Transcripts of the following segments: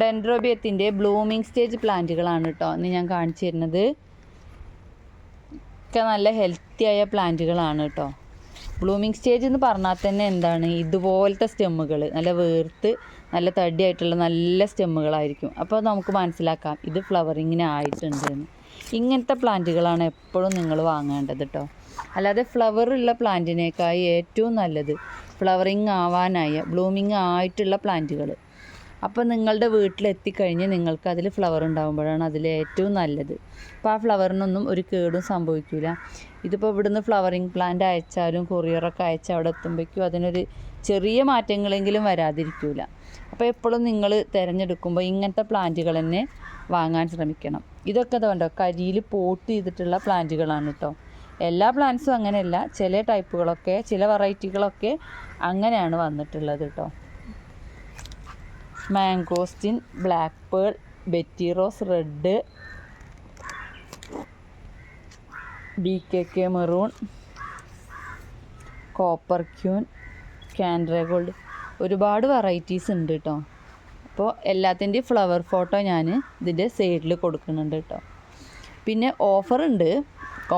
ഡെൻഡ്രോബിയത്തിന്റെ blooming stage പ്ലാന്റുകളാണ് കേട്ടോ ഇന്ന് ഞാൻ കാണിച്ചു തരുന്നത്. ഒക്കെ നല്ല ഹെൽത്തി ആയ പ്ലാന്റുകളാണ് കേട്ടോ ബ്ലൂമിങ് സ്റ്റേജ് എന്ന് പറഞ്ഞാൽ തന്നെ എന്താണ്? ഇതുപോലത്തെ സ്റ്റെമ്മുകൾ. നല്ല വേർത്ത് നല്ല തടിയായിട്ടുള്ള നല്ല സ്റ്റെമ്മുകളായിരിക്കും. അപ്പോൾ നമുക്ക് മനസ്സിലാക്കാം ഇത് ഫ്ലവറിങ്ങിന് ആയിട്ടുണ്ട് എന്ന്. ഇങ്ങനത്തെ പ്ലാന്റുകളാണ് എപ്പോഴും നിങ്ങൾ വാങ്ങേണ്ടത് കേട്ടോ അല്ലാതെ ഫ്ലവർ ഉള്ള പ്ലാന്റിനേക്കായി ഏറ്റവും നല്ലത് ഫ്ലവറിങ് ആവാനായ ബ്ലൂമിങ് ആയിട്ടുള്ള പ്ലാന്റുകൾ. അപ്പോൾ നിങ്ങളുടെ വീട്ടിലെത്തിക്കഴിഞ്ഞ് നിങ്ങൾക്ക് അതിൽ ഫ്ലവർ ഉണ്ടാകുമ്പോഴാണ് അതിൽ ഏറ്റവും നല്ലത്. അപ്പോൾ ആ ഫ്ലവറിനൊന്നും ഒരു കേടും സംഭവിക്കില്ല ഇതിപ്പോൾ ഇവിടുന്ന് ഫ്ലവറിങ് പ്ലാന്റ് അയച്ചാലും കൊറിയറൊക്കെ അയച്ച് അവിടെ എത്തുമ്പോഴേക്കും അതിനൊരു ചെറിയ മാറ്റങ്ങളെങ്കിലും വരാതിരിക്കില്ല അപ്പോൾ എപ്പോഴും നിങ്ങൾ തിരഞ്ഞെടുക്കുമ്പോൾ ഇങ്ങനത്തെ പ്ലാന്റുകൾ തന്നെ വാങ്ങാൻ ശ്രമിക്കണം. ഇതൊക്കെ അതുകൊണ്ടോ കരിയിൽ പോട്ട് ചെയ്തിട്ടുള്ള പ്ലാന്റുകളാണ് കേട്ടോ എല്ലാ പ്ലാന്റ്സും അങ്ങനെയല്ല ചില ടൈപ്പുകളൊക്കെ ചില വെറൈറ്റികളൊക്കെ അങ്ങനെയാണ് വന്നിട്ടുള്ളത് കേട്ടോ mangosteen black pearl Betty rose red B K K maroon copper queen Kandra gold. ഒരുപാട് വെറൈറ്റീസ് ഉണ്ട് കേട്ടോ അപ്പോൾ എല്ലാത്തിന്റെയും ഫ്ലവർ ഫോട്ടോ ഞാൻ ഇതിന്റെ സൈഡിൽ കൊടുക്കുന്നുണ്ട് കേട്ടോ പിന്നെ ഓഫർ ഉണ്ട്.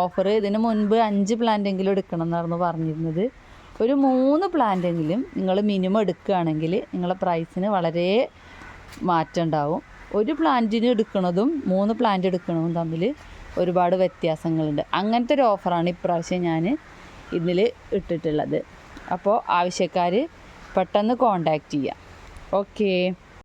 ഓഫർ ഇതിന് മുൻപ് അഞ്ച് പ്ലാന്റെങ്കിലും എടുക്കണം എന്നായിരുന്നു പറഞ്ഞിരുന്നത്. ഒരു മൂന്ന് പ്ലാന്റെങ്കിലും നിങ്ങൾ മിനിമം എടുക്കുകയാണെങ്കിൽ നിങ്ങളെ പ്രൈസിന് വളരെ മാറ്റം ഉണ്ടാവും. ഒരു പ്ലാന്റിന് എടുക്കുന്നതും മൂന്ന് പ്ലാന്റ് എടുക്കുന്നതും തമ്മിൽ ഒരുപാട് വ്യത്യാസങ്ങളുണ്ട്. അങ്ങനത്തെ ഒരു ഓഫറാണ് ഇപ്രാവശ്യം ഞാൻ ഇതിൽ ഇട്ടിട്ടുള്ളത്. അപ്പോൾ ആവശ്യക്കാർ പെട്ടെന്ന് കോണ്ടാക്റ്റ് ചെയ്യാം. ഓക്കേ